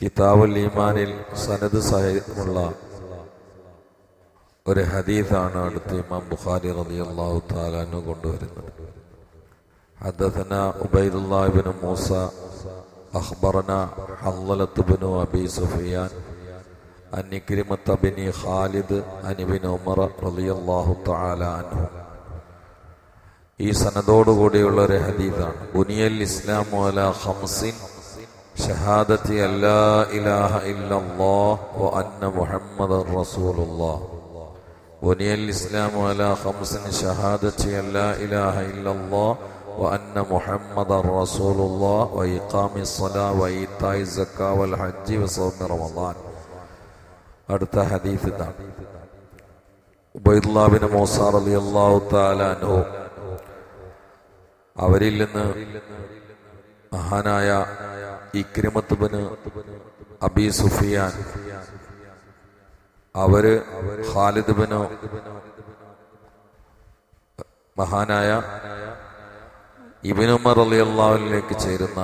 കിതാബുൽ ഈമാനിൽ സനദ് സഹിതമുള്ള ഒരു ഹദീസാണ് അടുത്ത് ഇമാം ബുഖാരി റളിയല്ലാഹു തആലാനു കൊണ്ടുവരുന്നത് حدثنا عبيد الله بن موسى أخبرنا حضلة بن أبي سفيان عن كريمة بن خالد عن ابن عمر رضي الله تعالى عنه ഈ സനദോടുകൂടിയുള്ള ഒരു ഹദീദാണ് ബുനിയൽ ഇസ്ലാം അല ഖംസിൻ ഷഹാദത്തി അല്ലാ ഇലാഹ ഇല്ലല്ലാഹ് വ അന്ന മുഹമ്മദൻ റസൂലുള്ളാഹ്. ബുനിയൽ ഇസ്ലാം അല ഖംസിൻ ഷഹാദത്തി അല്ലാ ഇലാഹ ഇല്ലല്ലാഹ് വ അന്ന മുഹമ്മദൻ الله വ ഇഖാമി സ്വലാ വ ഈതായി സക്കാ വൽ ഹജ്ജി വ സൗമി റമളാൻ അടുത്ത ഹദീസ് ഇതാണ്. ഉബൈദുല്ലാഹിബ്നു മൂസ റളിയല്ലാഹു തആല അൻഹു. അവരിൽ നിന്ന് മഹാനായ ഇക്രിമത്തുബന് അബി സുഫിയാൻ. അവർ ഖാലിദ് ബനോ മഹാനായ ഇബിനുമർ അലി അള്ളാഹുലേക്ക് ചേരുന്ന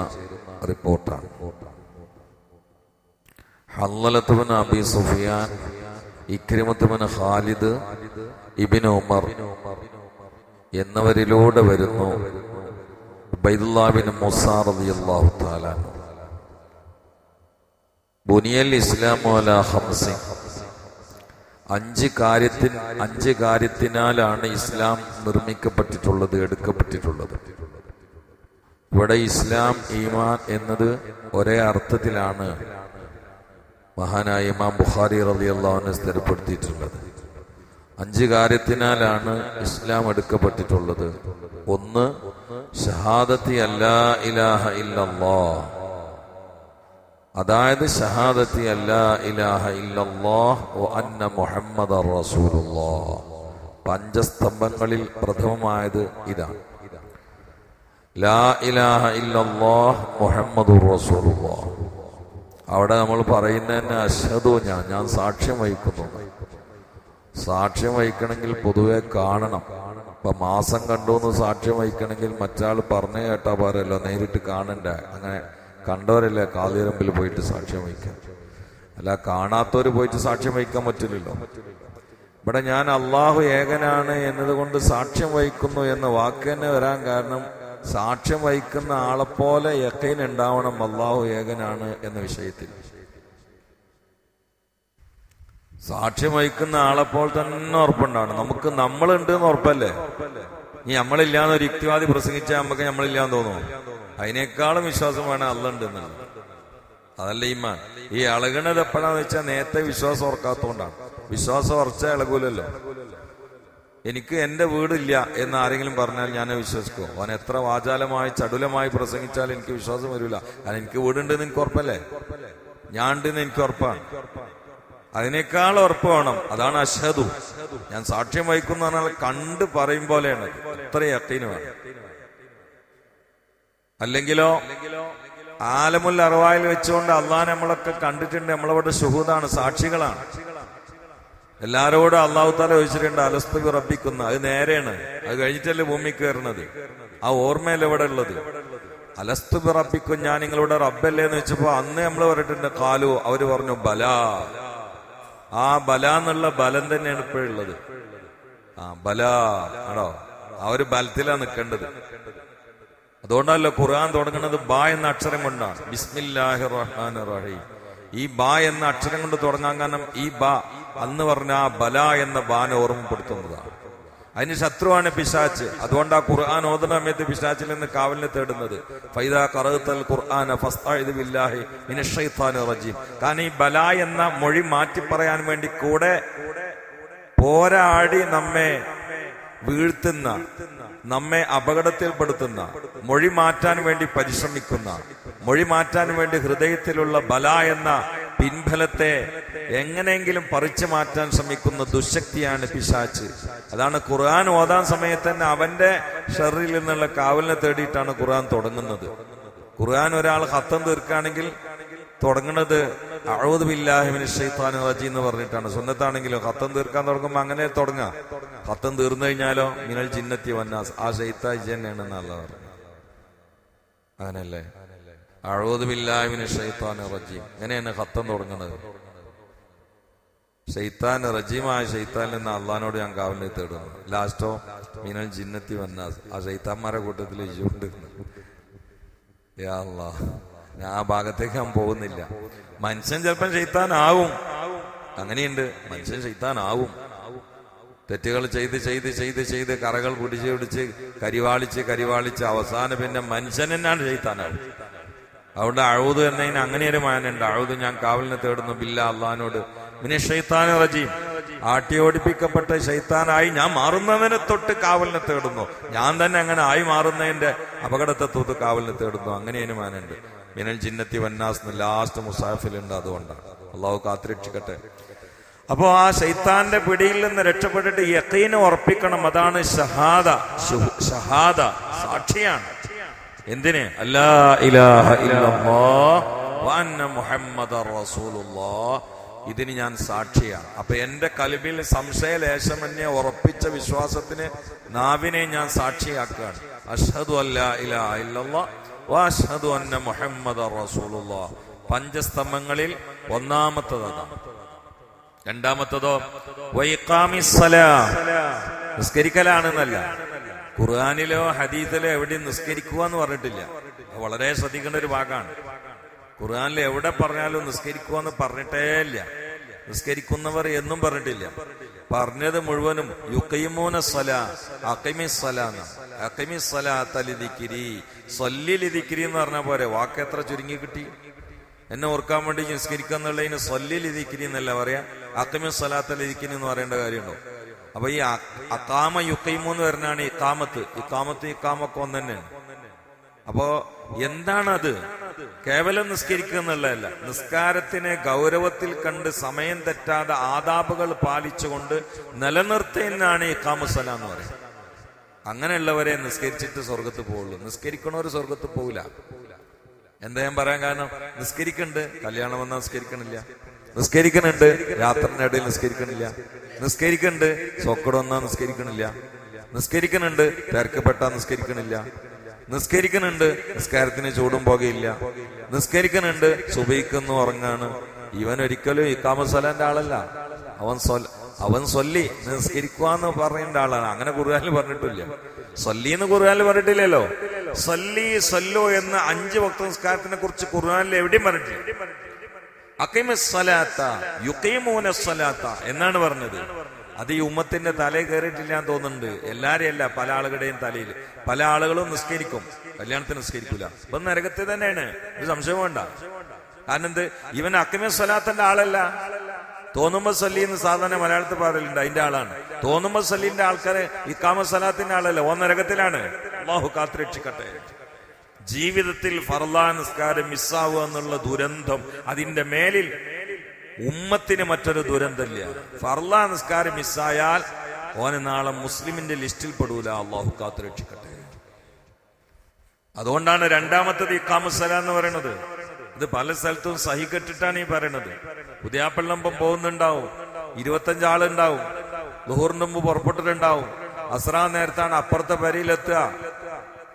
റിപ്പോർട്ടാണ്. ഹല്ലത്തുബിന് അബി സുഫിയാൻ ഇക്രിമത്തുബിന് ഖാലിദ് ഇബിന് ഉമർ എന്നവരിലൂടെ വരുന്നു ബൈദുല്ലാബിൻ മുസാർ അലി അള്ളാഹു തആല ബുനിയൽ ഇസ്ലാം മോല ഹംസി. അഞ്ച് കാര്യത്തിൽ അഞ്ച് കാര്യത്തിനാലാണ് ഇസ്ലാം നിർമ്മിക്കപ്പെട്ടിട്ടുള്ളത് എടുക്കപ്പെട്ടിട്ടുള്ളത്. ഇവിടെ ഇസ്ലാം ഈമാൻ എന്നത് ഒരേ അർത്ഥത്തിലാണ് മഹാനായ ഇമാം ബുഖാരി റളിയല്ലാഹുവിനെ സ്ഥിരപ്പെടുത്തിയിട്ടുള്ളത്. അഞ്ച് കാര്യത്തിനാലാണ് ഇസ്ലാം എടുക്കപ്പെട്ടിട്ടുള്ളത്. ഒന്ന് ഷഹാദത്തി അല്ലാ ഇലാഹ ഇല്ലല്ലാ. അതായത് ഷഹാദത്തി അല്ലാ ഇലാഹ ഇല്ലല്ലാഹ് വ അന്ന മുഹമ്മദ് റസൂലുള്ളാ പഞ്ചസ്തംഭങ്ങളിൽ പ്രഥമമായത് ഇതാണ് ലാ ഇലാഹ ഇല്ലല്ലാഹ് മുഹമ്മദുർ റസൂലുള്ളാ അവിടെ നമ്മൾ പറയുന്ന തന്നെ അശ്ഹദു ഞാൻ ഞാൻ സാക്ഷ്യം വഹിക്കുന്നു. സാക്ഷ്യം വഹിക്കണമെങ്കിൽ പൊതുവെ കാണണം. ഇപ്പൊ മാസം കണ്ടു എന്ന് സാക്ഷ്യം വഹിക്കണമെങ്കിൽ മറ്റാൾ പറഞ്ഞു കേട്ടാ പോരല്ലോ നേരിട്ട് കാണണ്ട? അങ്ങനെ കണ്ടവരല്ലേ കാതിരമ്പിൽ പോയിട്ട് സാക്ഷ്യം വഹിക്കാം അല്ല കാണാത്തവര് പോയിട്ട് സാക്ഷ്യം വഹിക്കാൻ പറ്റില്ലല്ലോ. ഇവിടെ ഞാൻ അള്ളാഹു ഏകനാണ് എന്നതുകൊണ്ട് സാക്ഷ്യം വഹിക്കുന്നു എന്ന വാക്ക് തന്നെ വരാൻ കാരണം സാക്ഷ്യം വഹിക്കുന്ന ആളെപ്പോലെ യക്കൈൻ ഉണ്ടാവണം അള്ളാഹു ഏകനാണ് എന്ന വിഷയത്തിൽ. സാക്ഷ്യം വഹിക്കുന്ന ആളെപ്പോൾ തന്നെ ഉറപ്പുണ്ടാവണം. നമുക്ക് നമ്മളുണ്ട് എന്ന് ഉറപ്പല്ലേ? ഇനി നമ്മളില്ലാന്ന് ഒരു യുക്തിവാദി പ്രസംഗിച്ചാൽ നമുക്ക് നമ്മളില്ലാന്ന് തോന്നുന്നു അതിനേക്കാളും വിശ്വാസം വേണം അല്ലുണ്ട് എന്നുള്ളത് അതല്ല ഈമാൻ. ഈ ഇളകണത് എപ്പോഴാന്ന് വെച്ചാൽ നേരത്തെ വിശ്വാസം ഓർക്കാത്തോണ്ടാണ് വിശ്വാസം ഉറച്ച ഇളകൂലല്ലോ. എനിക്ക് എന്റെ വീടില്ല എന്ന് ആരെങ്കിലും പറഞ്ഞാൽ ഞാൻ വിശ്വസിക്കും? അവൻ എത്ര വാചാലമായി ചടുലമായി പ്രസംഗിച്ചാൽ എനിക്ക് വിശ്വാസം വരില്ല കാരണം എനിക്ക് വീടുണ്ടെന്ന് എനിക്ക് ഉറപ്പല്ലേ? ഞാൻ ഉണ്ടെന്ന് എനിക്ക് ഉറപ്പാണ്. അതിനേക്കാൾ ഉറപ്പ് വേണം. അതാണ് അഷദു ഞാൻ സാക്ഷ്യം വഹിക്കുന്ന പറഞ്ഞാൽ കണ്ട് പറയും പോലെയാണ്. യക്കീന് വേണം. അല്ലെങ്കിലോ ആലമുൽ അറവായിൽ വെച്ചുകൊണ്ട് അള്ളാഹ് നമ്മളൊക്കെ കണ്ടിട്ടുണ്ട് നമ്മളവിടെ ഷുഹൂദാണ് സാക്ഷികളാണ്. എല്ലാരോടും അള്ളാഹു താല ചോദിച്ചിട്ടുണ്ട് അലസ്തു ഉറപ്പിക്കുന്ന അത് നേരെയാണ്. അത് കഴിഞ്ഞിട്ടല്ലേ ഭൂമി കയറുന്നത്. ആ ഓർമ്മയല്ല ഇവിടെ ഉള്ളത്? അലസ്തു വിറപ്പിക്കും ഞാൻ നിങ്ങളുടെ റബ്ബല്ലേ? എന്ന് വെച്ചപ്പോ അന്ന് നമ്മൾ പറഞ്ഞിട്ടുണ്ട് കാലു അവർ പറഞ്ഞു ബല. ആ ബല എന്നുള്ള ബലം തന്നെയാണ് ഇപ്പോഴുള്ളത്. ആ ബല. ആണോ? ആ ഒരു ബലത്തിലാണ് നിൽക്കേണ്ടത് അതുകൊണ്ടല്ലോ ഖുർആൻ തുടങ്ങുന്നത് ബാ എന്ന അക്ഷരം കൊണ്ടാണ്. ബിസ്മില്ലാഹി റഹ്മാൻ റഹീം ഈ ബാ എന്ന അക്ഷരം കൊണ്ട് തുടങ്ങാൻ കാരണം ഈ ബാ അന്ന് പറഞ്ഞ ആ ബല എന്ന ബാനെ ഓർമ്മപ്പെടുത്തുന്നതാണ്. അതിന് ശത്രുവാണ് പിശാച്ച്. അതുകൊണ്ട് ആ ഖുർആൻ ഓതുന്ന സമയത്ത് പിശാച്ചിൽ നിന്ന് കാവലിനെ തേടുന്നത്. ഫൈദ കറത്തൽ ഖുർആൻ ബില്ലാഹി മിനഷൈത്താൻ റജീം കാരണം ഈ ബല എന്ന മൊഴി മാറ്റി പറയാൻ വേണ്ടി കൂടെ പോരാടി നമ്മെ വീഴ്ത്തുന്ന നമ്മെ അപകടത്തിൽപ്പെടുത്തുന്ന മൊഴി മാറ്റാൻ വേണ്ടി പരിശ്രമിക്കുന്ന മൊഴി മാറ്റാൻ വേണ്ടി ഹൃദയത്തിലുള്ള ബല എന്ന പിൻഫലത്തെ എങ്ങനെയെങ്കിലും പറിച്ചു മാറ്റാൻ ശ്രമിക്കുന്ന ദുശക്തിയാണ് പിശാച്ച്. അതാണ് ഖുർആൻ ഓതാൻ സമയത്ത് തന്നെ അവന്റെ ഷെറിൽ നിന്നുള്ള കാവലിനെ തേടിയിട്ടാണ് ഖുർആൻ തുടങ്ങുന്നത്. ഖുർആൻ ഒരാൾ ഹത്തം തീർക്കുകയാണെങ്കിൽ തുടങ്ങുന്നത് റജി എന്ന് പറഞ്ഞിട്ടാണ്. സുന്നത്താണെങ്കിലോ ഹത്തം തീർക്കാൻ തുടങ്ങുമ്പോൾ അങ്ങനെ തുടങ്ങാം. ഹത്തം തീർന്നു കഴിഞ്ഞാലോ മിനൽ ചിന്നത്തി വന്നാസ്. ആ ഷെയ്ത്താജന്നെയാണ് നല്ല എന്നല്ല പറഞ്ഞു. അങ്ങനല്ലേ? അഴുതുബില്ലാവിന് ഷെയ്ത്താൻ റജീം. ഇങ്ങനെയാണ് ഖത്തം തുടങ്ങുന്നത്. ഷെയ്ത്താൻ റജീമായ ഷെയ്ത്താൻ നിന്ന് അള്ളഹാനോട് ഞാൻ കാവലിനെ തേടുന്നു. ലാസ്റ്റോ മിനൽ ജിന്നത്തി വന്നാസ്. ആ ഷെയ്ത്താന്മാരെ കൂട്ടത്തിൽ ഇജുണ്ട് യാ അല്ലാ ഞാൻ ആ ഭാഗത്തേക്ക് ഞാൻ പോകുന്നില്ല. മനുഷ്യൻ ചിലപ്പം ചെയ്താനാവും അങ്ങനെയുണ്ട്. മനുഷ്യൻ ചെയ്താനാവും തെറ്റുകൾ ചെയ്ത് ചെയ്ത് ചെയ്ത് ചെയ്ത് കറകൾ പിടിച്ച് പിടിച്ച് കരിവാളിച്ച് കരിവാളിച്ച് അവസാനം പിന്നെ മനുഷ്യൻ തന്നെയാണ് ചെയ്താനാവും അതുകൊണ്ട് അഴുത് എന്നതിന് അങ്ങനെ ഒരു മാനുണ്ട് അഴുത് ഞാൻ കാവലിനെ തേടുന്നു. ബില്ല അള്ളഹാനോട് പിന്നെ ഷെയ്ത്താൻ റജീം. ആട്ടി ഓടിപ്പിക്കപ്പെട്ട ഷെയ്ത്താനായി ഞാൻ മാറുന്നവനെ തൊട്ട് കാവലിനെ തേടുന്നു. ഞാൻ തന്നെ അങ്ങനെ ആയി മാറുന്നതിന്റെ അപകടത്തെ തൊട്ട് കാവലിനെ തേടുന്നു. അങ്ങനെ ഒരു മാനുണ്ട് മിനൽ ജിന്നത്തി വന്നാസ് ലാസ്റ്റ് മുസാഫിലുണ്ട് അതുകൊണ്ടാണ്. അള്ളാഹു കാത്തിരക്ഷിക്കട്ടെ. അപ്പോ ആ ശൈത്താന്റെ പിടിയിൽ നിന്ന് രക്ഷപ്പെട്ടിട്ട് യക്കീനെ ഉറപ്പിക്കണം. അതാണ് ഷഹാദ. ഷഹാദ. സാക്ഷിയാണ്. എന്തിന്? ഇതിന് ഞാൻ സാക്ഷിയാണ്. അപ്പൊ എന്റെ കലിബിൽ എന്നെ ഉറപ്പിച്ച വിശ്വാസത്തിന് നാവിനെ ഞാൻ സാക്ഷിയാക്കുകയാണ്. അഷ്ഹദു അല്ലാ ഇലാ ഇല്ലല്ലാഹ് അന്ന റസൂലുള്ള. പഞ്ചസ്തംഭങ്ങളിൽ ഒന്നാമത്തത് രണ്ടാമത്തതോ വൈഖാമിസ്സലാ. നിസ്കരിക്കലാണെന്നല്ല. ഖുർആാനിലോ ഹദീസിലോ എവിടെയും നിസ്കരിക്കുക എന്ന് പറഞ്ഞിട്ടില്ല വളരെ ശ്രദ്ധിക്കേണ്ട ഒരു ഭാഗമാണ്. ഖുർആാനിൽ എവിടെ പറഞ്ഞാലും നിസ്കരിക്കുക എന്ന് പറഞ്ഞിട്ടേ ഇല്ല. നിസ്കരിക്കുന്നവർ എന്നും പറഞ്ഞിട്ടില്ല. പറഞ്ഞത് മുഴുവനും യുക്കൈമൂന സ്വല അക്കൈമി സല അക്കൈമി എന്ന് പറഞ്ഞ പോരെ വാക്ക് എത്ര ചുരുങ്ങി കിട്ടി? എന്നെ ഓർക്കാൻ വേണ്ടി നിസ്കരിക്കുക എന്നുള്ളതിന് സൊല്ലിൽ ഇരിക്കിരി എന്നല്ല പറയാ. അക്കമി സ്വലാത്തലിരിക്കിനി എന്ന് പറയേണ്ട കാര്യമുണ്ടോ? അപ്പൊ ഈ അക്കാമ യുക്കൈമു എന്ന് പറഞ്ഞാണ് കാമത്ത് ഈ കാമൊക്കെ ഒന്ന് തന്നെയാണ്. അപ്പോ എന്താണത്? കേവലം നിസ്കരിക്കുക എന്നുള്ളതല്ല. നിസ്കാരത്തിനെ ഗൗരവത്തിൽ കണ്ട് സമയം തെറ്റാതെ ആദാബുകൾ പാലിച്ചുകൊണ്ട് നിലനിർത്തുന്നതാണ് ഈ കാമസല എന്ന് പറയുന്നത്. അങ്ങനെയുള്ളവരെ നിസ്കരിച്ചിട്ട് സ്വർഗത്ത് പോവുള്ളൂ. നിസ്കരിക്കണവർ സ്വർഗത്ത് പോവില്ല. എന്താ ഞാൻ പറയാൻ കാരണം? നിസ്കരിക്കണ്ട്. കല്യാണം വന്നാൽ നിസ്കരിക്കണില്ല. നിസ്കരിക്കണുണ്ട്. രാത്രിന്റെ ഇടയിൽ നിസ്കരിക്കണില്ല. നിസ്കരിക്കണ്ട്. സോക്കട് വന്നാൽ നിസ്കരിക്കണില്ല. നിസ്കരിക്കണുണ്ട്. തിരക്കപ്പെട്ടാ നിസ്കരിക്കണില്ല. നിസ്കരിക്കണുണ്ട്. നിസ്കാരത്തിന് ചൂടും പോകയില്ല. നിസ്കരിക്കണുണ്ട്. സുബൈക്കുന്നു ഉറങ്ങാണ്. ഇവൻ ഒരിക്കലും ഇക്കാമസലാന്റെ ആളല്ല. അവൻ അവൻ സൊല്ലി നിസ്കരിക്കുവാന്ന് പറയേണ്ട ആളാണ്. അങ്ങനെ കുറുകാലിൽ പറഞ്ഞിട്ടില്ല. സൊല്ലി എന്ന് കുറുകാലിൽ പറഞ്ഞിട്ടില്ലല്ലോ. സൊല്ലി സൊല്ലോ എന്ന അഞ്ച് ഭക്ത നിസ്കാരത്തിനെ കുറിച്ച് കുറുകാലിൽ എവിടെയും പറഞ്ഞിട്ടില്ല. അക്കിമസ്സലാത്ത യുക്കീമൂന സ്വലാത്ത എന്നാണ് പറഞ്ഞത്. അത് ഈ ഉമ്മത്തിന്റെ തലയിൽ കയറിയിട്ടില്ല എന്ന് തോന്നുന്നുണ്ട്. എല്ലാരെയും അല്ല പല ആളുകളുടെയും തലയിൽ. പല ആളുകളും നിസ്കരിക്കും. കല്യാണത്തിന് നിസ്കരിക്കൂല. ഇപ്പൊ നരകത്തിൽ തന്നെയാണ്. ഒരു സംശയം വേണ്ട. കാരണം എന്ത്? ഇവൻ അക്കിമ സ്വലാത്തന്റെ ആളല്ല. തോന്നുമ്പോ സല്ലി എന്ന് സാധാരണ മലയാളത്തിൽ പറയലുണ്ട്. അതിന്റെ ആളാണ്. തോന്നുമ്പോ സല്ലീന്റെ ഈ ഇക്കാമ സലാത്തിന്റെ ആളല്ല? ഒന്നരകത്തിലാണ് നരകത്തിലാണ്. അള്ളാഹു കാത്തുരക്ഷിക്കട്ടെ. ജീവിതത്തിൽ ഫർലാ നിസ്കാരം മിസ്സാവുക എന്നുള്ള ദുരന്തം അതിന്റെ മേലിൽ ഉമ്മത്തിന് മറ്റൊരു ദുരന്തമില്ല. ഫർലാ നിസ്കാരം മിസ്സായാൽ ഓന് നാളെ മുസ്ലിമിന്റെ ലിസ്റ്റിൽ പെടൂല. അള്ളാഹു കാത്തുരക്ഷിക്കട്ടെ. അതുകൊണ്ടാണ് രണ്ടാമത്തത് ഇക്കാമസല എന്ന് പറയുന്നത്. ഇത് പല സ്ഥലത്തും സഹി കെട്ടിട്ടാണ് ഈ പറയണത് പുതിയാപ്പള്ളം പോകുന്നുണ്ടാവും. ഇരുപത്തഞ്ച് ആളുണ്ടാവും. ലുഹൂറിന് മുമ്പ് പുറപ്പെട്ടിട്ടുണ്ടാവും. അസ്രാ നേരത്താണ് അപ്പുറത്തെ പരിയിലെത്തുക.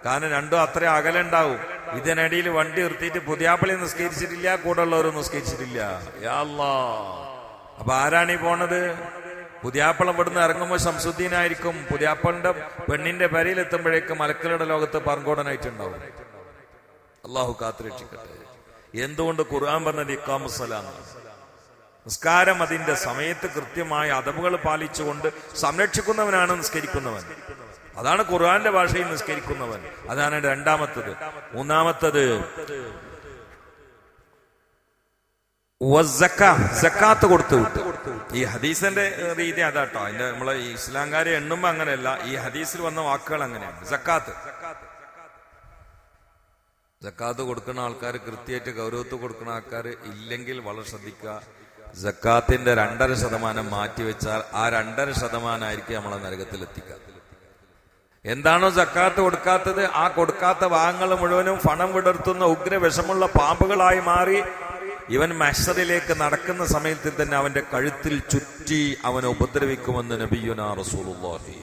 കാരണം രണ്ടും അത്ര അകലുണ്ടാവും ഇതിനിടയിൽ വണ്ടി നിർത്തിയിട്ട് പുതിയാപ്പള്ളി നിസ്കരിച്ചിട്ടില്ല കൂടെ ഉള്ളവരും നിസ്കരിച്ചിട്ടില്ല. അപ്പൊ ആരാണ് ഈ പോണത്? പുതിയാപ്പളം ഇവിടുന്ന് ഇറങ്ങുമ്പോൾ ശംസുദ്ദീനായിരിക്കും. പുതിയാപ്പളിന്റെ പെണ്ണിന്റെ പെരയിലെത്തുമ്പോഴേക്കും മലക്കളുടെ ലോകത്ത് പറങ്കോടനായിട്ടുണ്ടാവും അള്ളാഹു കാത്തുരക്ഷിക്കട്ടെ. എന്തുകൊണ്ട് ഖുർആൻ പറഞ്ഞത് ഇക്കാമുസലാം നിസ്കാരം അതിന്റെ സമയത്ത് കൃത്യമായ അതവുകൾ പാലിച്ചുകൊണ്ട് സംരക്ഷിക്കുന്നവനാണ് നിസ്കരിക്കുന്നവൻ. അതാണ് ഖുർആന്റെ ഭാഷയിൽ നിസ്കരിക്കുന്നവൻ. അതാണ് രണ്ടാമത്തത്. മൂന്നാമത്തത് സക്കാത്ത് കൊടുത്തു. വിട്ടു ഈ ഹദീസിന്റെ രീതി അതാട്ടോ. അതിന്റെ നമ്മളെ ഇസ്ലാംകാരെ എണ്ണുമ്പോ അങ്ങനെയല്ല ഈ ഹദീസിൽ വന്ന വാക്കുകൾ അങ്ങനെയാണ്. സക്കാത്ത്. ജക്കാത്ത് കൊടുക്കുന്ന ആൾക്കാർ കൃത്യമായിട്ട് ഗൗരവത്ത് കൊടുക്കുന്ന ആൾക്കാർ ഇല്ലെങ്കിൽ വളരെ ശ്രദ്ധിക്കുക. ജക്കാത്തിന്റെ രണ്ടര ശതമാനം മാറ്റിവെച്ചാൽ ആ രണ്ടര ശതമാനമായിരിക്കും നമ്മളെ നരകത്തിൽ എത്തിക്കുക എന്താണോ ജക്കാത്ത് കൊടുക്കാത്തത് ആ കൊടുക്കാത്ത ഭാഗങ്ങൾ മുഴുവനും ഫണം വിടർത്തുന്ന ഉഗ്ര വിഷമുള്ള പാമ്പുകളായി മാറി ഇവൻ മഷറിലേക്ക് നടക്കുന്ന സമയത്തിൽ തന്നെ അവന്റെ കഴുത്തിൽ ചുറ്റി അവനെ ഉപദ്രവിക്കുമെന്ന് നബിയുന റസൂലുള്ളാഹി.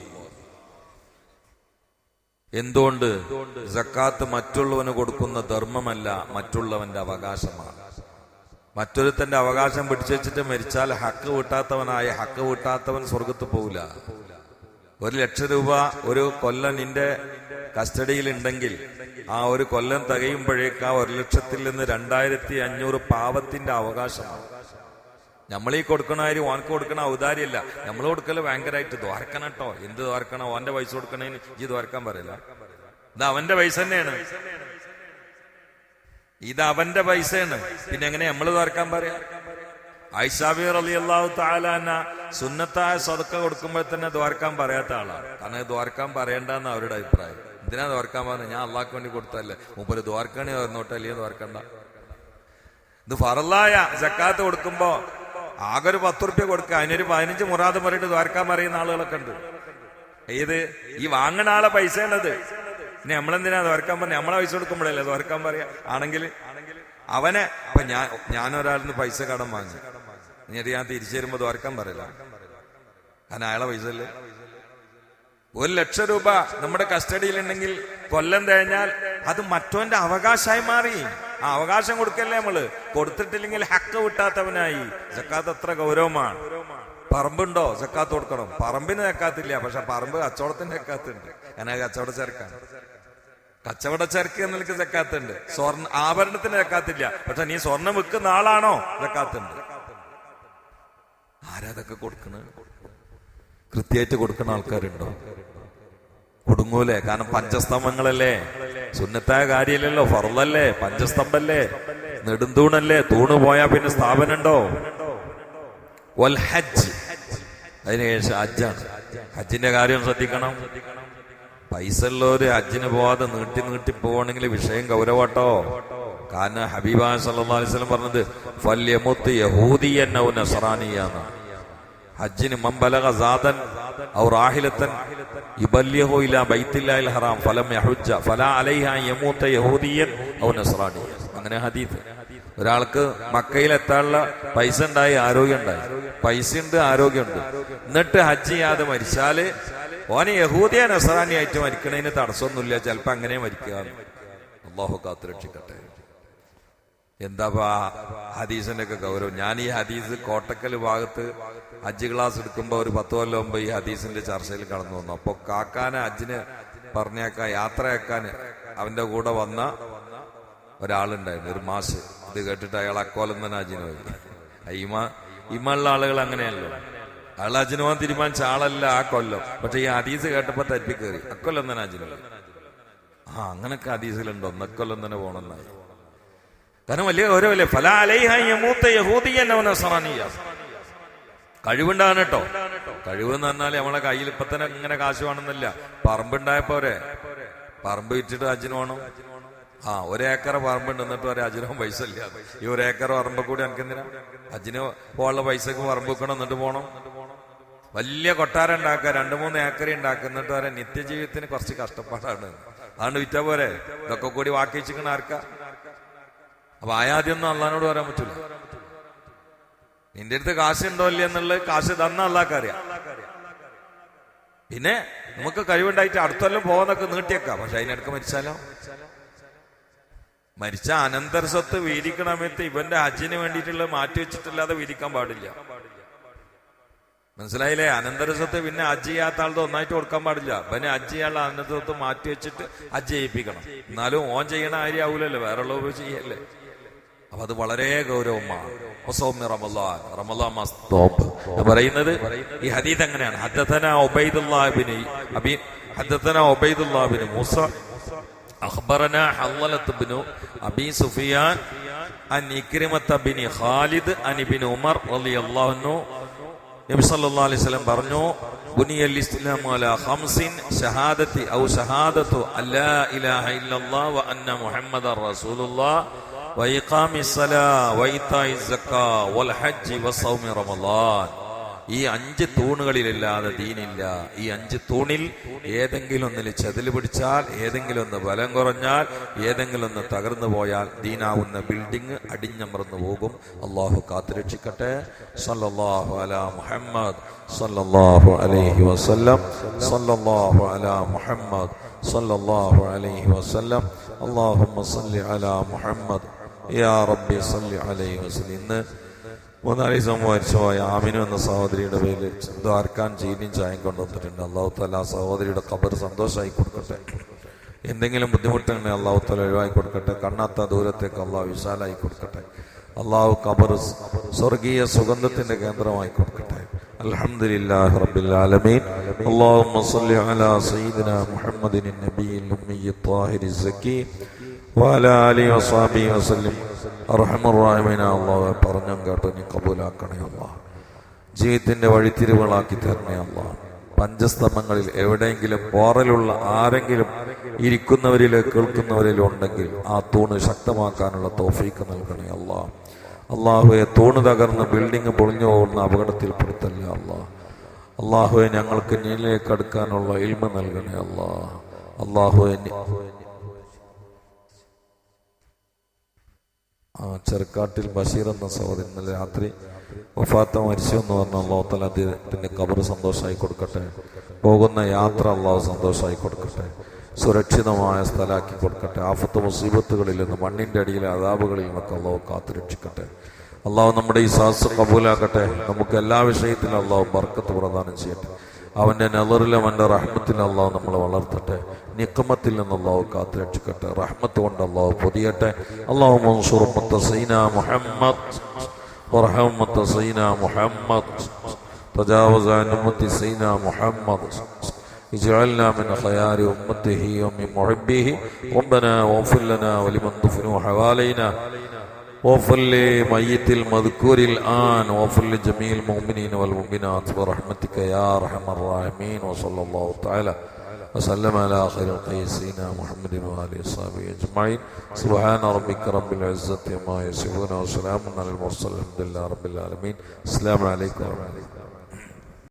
എന്തുകൊണ്ട്? ജക്കാത്ത് മറ്റുള്ളവന് കൊടുക്കുന്ന ധർമ്മമല്ല മറ്റുള്ളവന്റെ അവകാശമാണ്. മറ്റൊരുത്തന്റെ അവകാശം പിടിച്ചുവെച്ചിട്ട് മരിച്ചാൽ ഹക്ക് വീട്ടാത്തവനായ ഹക്ക് വീട്ടാത്തവൻ സ്വർഗത്ത് പോവില്ല. ഒരു ലക്ഷം രൂപ ഒരു കൊല്ലം നിന്റെ കസ്റ്റഡിയിൽ ഉണ്ടെങ്കിൽ ആ ഒരു കൊല്ലം തികയുമ്പോഴേക്ക് ആ ഒരു ലക്ഷത്തിൽ നിന്ന് രണ്ടായിരത്തി അഞ്ഞൂറ് പാവത്തിന്റെ അവകാശമാണ്. നമ്മൾ ഈ കൊടുക്കണ കാര്യം ഓനക്ക് കൊടുക്കണ ഔദാര്യമല്ല. നമ്മൾ കൊടുക്കൽ ഭയങ്കരമായിട്ട് ദ്വാരക്കണം കേട്ടോ. എന്ത് ദ്വാരക്കണം? ഓന്റെ പൈസ കൊടുക്കണേന് ഈ ദ്വാരക്കാൻ പറയില്ല? ഇത് അവന്റെ പൈസ തന്നെയാണ്. ഇത് അവന്റെ പൈസയാണ്. പിന്നെ എങ്ങനെ നമ്മൾ തർക്കാൻ പറയാ? ഐഷാബിർ അലി അള്ളാഹു താലാന സുന്നത്തായ സ്വതക്ക കൊടുക്കുമ്പോൾ തന്നെ ദ്വാർക്കാൻ പറയാത്ത ആളാണ് കാരണം ദ്വാർക്കാൻ പറയണ്ടെന്ന് അവരുടെ അഭിപ്രായം. എന്തിനാ ദ്വാർക്കാൻ പറഞ്ഞത് ഞാൻ അള്ളാഹ്ക്ക് വേണ്ടി കൊടുത്തല്ലേ മൂപ്പര് ദ്വാർക്കണി പറഞ്ഞോട്ടെ അല്ലേ ദ്വാർക്കണ്ട ഇത് ഫറലായ ജക്കാത്ത് കൊടുക്കുമ്പോ ആകെ ഒരു പത്ത് റുപ്യ കൊടുക്കുക അതിനൊരു പതിനഞ്ച് മുറാദ് പറഞ്ഞിട്ട് ദ്വാർക്കാൻ പറയുന്ന ആളുകളൊക്കെ ഉണ്ട്. ഏത്? ഈ വാങ്ങണ ആളെ പൈസ ഉള്ളത്. ഇനി നമ്മളെന്തിനാ തോർക്കാൻ പറഞ്ഞ? നമ്മളെ പൈസ കൊടുക്കുമ്പോഴല്ലേ തോർക്കാൻ പറയാ? ആണെങ്കിൽ അവനെ അപ്പൊ ഞാൻ ഞാൻ പൈസ കടം വാങ്ങി. എന്നിട്ട് ഞാൻ തിരിച്ചു വരുമ്പോ തോർക്കാൻ പറയില്ല. കാരണം അയാളെ പൈസ അല്ലേ? ഒരു ലക്ഷം രൂപ നമ്മുടെ കസ്റ്റഡിയിൽ ഉണ്ടെങ്കിൽ കൊല്ലം തേഞ്ഞാൽ അത് മറ്റോന്റെ അവകാശമായി മാറി. ആ അവകാശം കൊടുക്കല്ലേ നമ്മൾ? കൊടുത്തിട്ടില്ലെങ്കിൽ ഹക്ക് വിട്ടാത്തവനായി ജക്കാത്ത് അത്ര ഗൗരവമാണ്. പറമ്പുണ്ടോ? ജക്കാത്ത് കൊടുക്കണം. പറമ്പിന് ജക്കാത്തില്ല പക്ഷെ പറമ്പ് കച്ചവടത്തിന് ജക്കാത്തുണ്ട്. കാരണം കച്ചവട ചേർക്കാൻ കച്ചവട ചരക്ക് എന്നൊക്കെ ജക്കാത്തുണ്ട് സ്വർണ ആഭരണത്തിന് ജക്കാത്തില്ല പക്ഷെ നീ സ്വർണം വിൽക്കുന്ന ആളാണോ? ജക്കാത്തുണ്ട് ആരാതൊക്കെ കൊടുക്കണ? കൃത്യമായിട്ട് കൊടുക്കുന്ന ആൾക്കാരുണ്ടോ? കൊടുങ്ങൂലേ? കാരണം പഞ്ചസ്തംഭങ്ങളല്ലേ? സുന്നത്തായ കാര്യമല്ലല്ലോ ഫറലല്ലേ പഞ്ചസ്തംഭല്ലേ? നെടുന്തൂണല്ലേ? തൂണ് പോയാ പിന്നെ സ്ഥാപനമുണ്ടോ? വൽ ഹജ്ജ്. അതിനുശേഷം ഹജ്ജാണ്. ഹജ്ജിന്റെ കാര്യം ശ്രദ്ധിക്കണം. പൈസ ഉള്ളവര് അജ്ജിന് പോവാതെ നീട്ടി നീട്ടി പോവാണെങ്കിൽ വിഷയം ഗൗരവട്ടോ. കാരണം ഹബീബ വസല്ലം പറഞ്ഞത് ഫല്യമുത്ത് യഹൂദിയൻ ഔ നസറാനിയാന്ന് ഹജ്ജിന് മമ്പലകാദൻ ഔ റാഹിലത്തൻ യുബല്യഹു ഇലാ ബൈത്തില്ലാഹിൽ ഹറാം ഫലം യഹുജ ഫല അലൈഹ യമൂത്ത യഹൂദിയൻ ഔ അങ്ങനെ ഹദീസ്. ഒരാൾക്ക് മക്കയിൽ എത്താനുള്ള പൈസ ഉണ്ടായി ആരോഗ്യം ഉണ്ടായി. പൈസ ഉണ്ട് ആരോഗ്യമുണ്ട് എന്നിട്ട് ഹജ്ജ് ചെയ്യാതെ മരിച്ചാൽ ഓനെ യഹൂദിയ നസറാനി ആയിട്ട് മരിക്കണതിന് തടസ്സമൊന്നുമില്ല ചിലപ്പോ അങ്ങനെ മരിക്കുക അള്ളാഹു കാത്തു രക്ഷിക്കട്ടെ. എന്താ ഹദീസിന്റെ ഒക്കെ ഗൗരവം. ഞാൻ ഈ ഹദീസ് കോട്ടക്കൽ ഭാഗത്ത് ഹജ്ജ് ക്ലാസ് എടുക്കുമ്പോ ഒരു പത്ത് കൊല്ലം മുമ്പ് ഈ ഹദീസിന്റെ ചർച്ചയിൽ കടന്നു വന്നു. അപ്പൊ കാക്കാനെ ഹജ്ജിന് പറഞ്ഞേക്കാൻ യാത്രയാക്കാൻ അവന്റെ കൂടെ വന്ന ഒരാളുണ്ടായിരുന്നു ഒരു മാസ് ഇത് കേട്ടിട്ട് അയാൾ അക്കോലം തന്നെ ഹജ്ജിന് പോയി. ഇമ ഇമുള്ള ആളുകൾ അങ്ങനെയല്ലോ. അയാൾ അജിനോ തീരുമാനിച്ച ആളല്ല ആ കൊല്ലം. പക്ഷെ ഈ ഹദീസ് കേട്ടപ്പോ തരിപ്പി കയറി അക്കൊല്ലം തന്നെ പോയി ആ അങ്ങനൊക്കെ അടീസിലുണ്ടോ അക്കൊല്ലം തന്നെ പോണെന്നായി. കാരണം വലിയ ഗൗരവല്ലേ ഫല അലൈഹൂത്ത കഴിവുണ്ടാകാൻ കേട്ടോ. കഴിവ് എന്ന് പറഞ്ഞാൽ നമ്മളെ കയ്യിൽ ഇപ്പൊ തന്നെ ഇങ്ങനെ കാശ് വേണമെന്നില്ല. പറമ്പുണ്ടായപ്പോരെ പറമ്പ് വിറ്റിട്ട് അജിന് വേണം. ആ ഒരേക്കർ പറമ്പുണ്ട്. എന്നിട്ട് ഒരു അജിനോ പൈസ ഇല്ല. ഈ ഒരേക്കർ പറമ്പ് കൂടി എനിക്ക് എന്തിനാ അജിന് പോകാനുള്ള പൈസക്ക് പറമ്പ് വെക്കണം എന്നിട്ട് പോണം. വലിയ കൊട്ടാരം ഉണ്ടാക്കുക രണ്ടു മൂന്ന് ഏക്കറി ഉണ്ടാക്കുക എന്നിട്ട് വരെ നിത്യജീവിതത്തിന് കുറച്ച് കഷ്ടപ്പാടാണ്. അതുകൊണ്ട് വിറ്റ പോരെ? ഇതൊക്കെ കൂടി വാക്കി വെച്ചിക്കണ ആർക്കാ? അപ്പൊ ആയാദ്യമൊന്നും അള്ളഹാനോട് പറയാൻ പറ്റൂല. നിന്റെ അടുത്ത് കാശ് ഉണ്ടോ ഇല്ല എന്നുള്ളത് കാശ് തന്ന അള്ളാക്കറിയാം പിന്നെ നമുക്ക് കഴിവുണ്ടായിട്ട് അടുത്തെല്ലാം പോകുന്നൊക്കെ നീട്ടിയേക്കാം. പക്ഷെ അതിനിടക്ക് മരിച്ചാലോ? മരിച്ച അനന്തര സ്വത്ത് വീതിക്കണമെത്ത് ഇവന്റെ ഹജ്ജിന് വേണ്ടിയിട്ടുള്ള മാറ്റി വെച്ചിട്ടില്ലാതെ വീതിക്കാൻ പാടില്ല. മനസ്സിലായില്ലേ? അനന്തരസത്തെ പിന്നെ ഹജ്ജ് ചെയ്യാത്ത ആളുടെ ഒന്നായിട്ട് കൊടുക്കാൻ പാടില്ല. പിന്നെ ഹജ്ജ് ചെയ്യാനുള്ള അനന്തരസ്വത്ത് മാറ്റി വെച്ചിട്ട് ഹജ്ജ് ചെയ്യിപ്പിക്കണം. എന്നാലും ഓൻ ചെയ്യണ കാര്യം ആവൂലല്ലോ. വേറെ ഉള്ളവർ ചെയ്യല്ലേ? അപ്പൊ അത് വളരെ ഗൗരവമാണ്. പറയുന്നത് ഈ ഹദീദ് എങ്ങനെയാണ്? ഹദ്ദത്തന ഒബൈദുല്ലാബിന് അബി ഹദ്ദത്തന ഒബൈദുല്ലാബിന് മൂസ. അഖ്ബറന ഹല്ലലത്ത് ബിനു അബി സുഫിയാൻ അൻ ഇക്രിമത്ത് ബിൻ ഖാലിദ് അൻ ബിൻ ഉമർ റളിയല്ലാഹു അൻഹു നബി സല്ലാ അലൈഹി വസല്ലം പറഞ്ഞു ബുനിയൽ ഇസ്ലാം അല ഹംസിൻ ഷഹാദത്തി ഔ ഷഹാദത്തു അല്ലാ ഇലാഹ ഇല്ലല്ലാഹ് വ അന്ന മുഹമ്മദ റസൂലുള്ളാ വ ഇഖാമിസ് സലാ വ ഇതായി സക്കാ വൽ ഹജ്ജ് വ സൗമി റമളാൻ ഈ അഞ്ച് തൂണുകളിലില്ലാതെ ദീനില്ല. ഈ അഞ്ച് തൂണിൽ ഏതെങ്കിലും ഒന്നിൽ ചെതിൽ പിടിച്ചാൽ ഏതെങ്കിലും ഒന്ന് ബലം കുറഞ്ഞാൽ ഏതെങ്കിലും ഒന്ന് തകർന്നു പോയാൽ ദീനാവുന്ന ബിൽഡിംഗ് അടിഞ്ഞമർന്നു പോകും. അള്ളാഹു കാത്തുരക്ഷിക്കട്ടെ. സല്ലല്ലാഹു അലാ മുഹമ്മദ് സല്ലല്ലാഹു അലൈഹി വസല്ലം സല്ലല്ലാഹു അലാ മുഹമ്മദ് സല്ലല്ലാഹു അലൈഹി വസല്ലം. അല്ലാഹുമ്മ സല്ലി അലാ മുഹമ്മദ്. യാ റബ്ബി സല്ലി അലൈഹി വസല്ലം. ഇന്ന് മൂന്നാല് ദിവസം മരിച്ചുപോയ ആമിനു എന്ന സഹോദരിയുടെ പേരിൽ ദ്വാരക്കാൻ ചീനിയും ചായം കൊണ്ടുവന്നിട്ടുണ്ട് അള്ളാഹു താല ആ സഹോദരിയുടെ കബർ സന്തോഷമായി കൊടുക്കട്ടെ എന്തെങ്കിലും ബുദ്ധിമുട്ടുണ്ടെങ്കിൽ അള്ളാഹു താല ഒഴിവാക്കി കൊടുക്കട്ടെ കണ്ണാത്ത ദൂരത്തേക്ക് അള്ളാഹു വിശാലായി കൊടുക്കട്ടെ അള്ളാഹു കബർ സ്വർഗീയ സുഗന്ധത്തിന്റെ കേന്ദ്രമായി കൊടുക്കട്ടെ الحمدلله رب العالمين اللهم صل على سيدنا محمد النبي الأمي الطاهر الزكي وعلى آله وصحبه وسلم അള്ളാഹ് പറഞ്ഞും കേട്ട് നീ കബൂലാക്കണേ അള്ളാഹ് ജീവിതത്തിന്റെ വഴിത്തിരിവുകളാക്കി തരണേ അള്ളാഹ് പഞ്ചസ്തംഭങ്ങളിൽ എവിടെയെങ്കിലും പോറലുള്ള ആരെങ്കിലും ഇരിക്കുന്നവരിലോ കേൾക്കുന്നവരിലോ ഉണ്ടെങ്കിൽ ആ തൂണ് ശക്തമാക്കാനുള്ള തോഫീക്ക് നൽകണേ അള്ളാ. അള്ളാഹുവെ തൂണ് തകർന്ന് ബിൽഡിംഗ് പൊളിഞ്ഞു പോകുന്ന അപകടത്തിൽപ്പെടുത്തല്ല അള്ളാഹ് അള്ളാഹുവെ ഞങ്ങൾക്ക് നീലേക്ക് അടുക്കാനുള്ള ഇൽമ നൽകണേ അള്ളാഹ് അള്ളാഹുവെ ചെറുക്കാട്ടിൽ ബഷീർ എന്ന സഹോദരൻ ഇന്നലെ രാത്രി വഫാത്ത മരിച്ചു എന്ന് പറഞ്ഞ അള്ളാഹുത്തല അദ്ദേഹത്തിന്റെ കബർ സന്തോഷമായി കൊടുക്കട്ടെ. പോകുന്ന യാത്ര അള്ളാഹു സന്തോഷമായി കൊടുക്കട്ടെ. സുരക്ഷിതമായ സ്ഥലമാക്കി കൊടുക്കട്ടെ. ആഫത്ത് മുസീബത്തുകളിൽ നിന്ന് മണ്ണിന്റെ അടിയിലെ അതാപുകളിൽ നിന്നൊക്കെ അള്ളാഹു കാത്തുരക്ഷിക്കട്ടെ അള്ളാഹു നമ്മുടെ ഈ സാസ് കബൂലാക്കട്ടെ. നമുക്ക് എല്ലാ വിഷയത്തിലും അള്ളാഹു ബർക്കത്ത് പ്രദാനം ചെയ്യട്ടെ. അവന്റെ നെലറിലും അവന്റെ റഹ്മത്തിലും അള്ളാഹു നമ്മളെ വളർത്തട്ടെ നിക്കമത്തിൽ നിന്ന് അള്ളാഹു കാത്തു രക്ഷിക്കട്ടെ റഹ്മത്ത് കൊണ്ട് അള്ളാഹു പൊതിയട്ടെ അള്ളാഹു മൻസൂർ സൈന മുഹമ്മദ് ورحمة سيدنا محمد تجاوز عن أمة سيدنا محمد اجعلنا من خيار أمته ومن محبه ربنا واغفر لنا ولمن دفنوا حوالينا واغفر لميت المذكور الآن واغفر لجميع المؤمنين والمؤمنات برحمتك يا أرحم الراحمين وصلى الله تعالى وسلم على خير الخلق سيدنا محمد وآله وصحبه أجمعين سبحان ربك رب العزة ما يصفون وسلام على المرسلين الحمد لله رب العالمين السلام عليكم ورحمة الله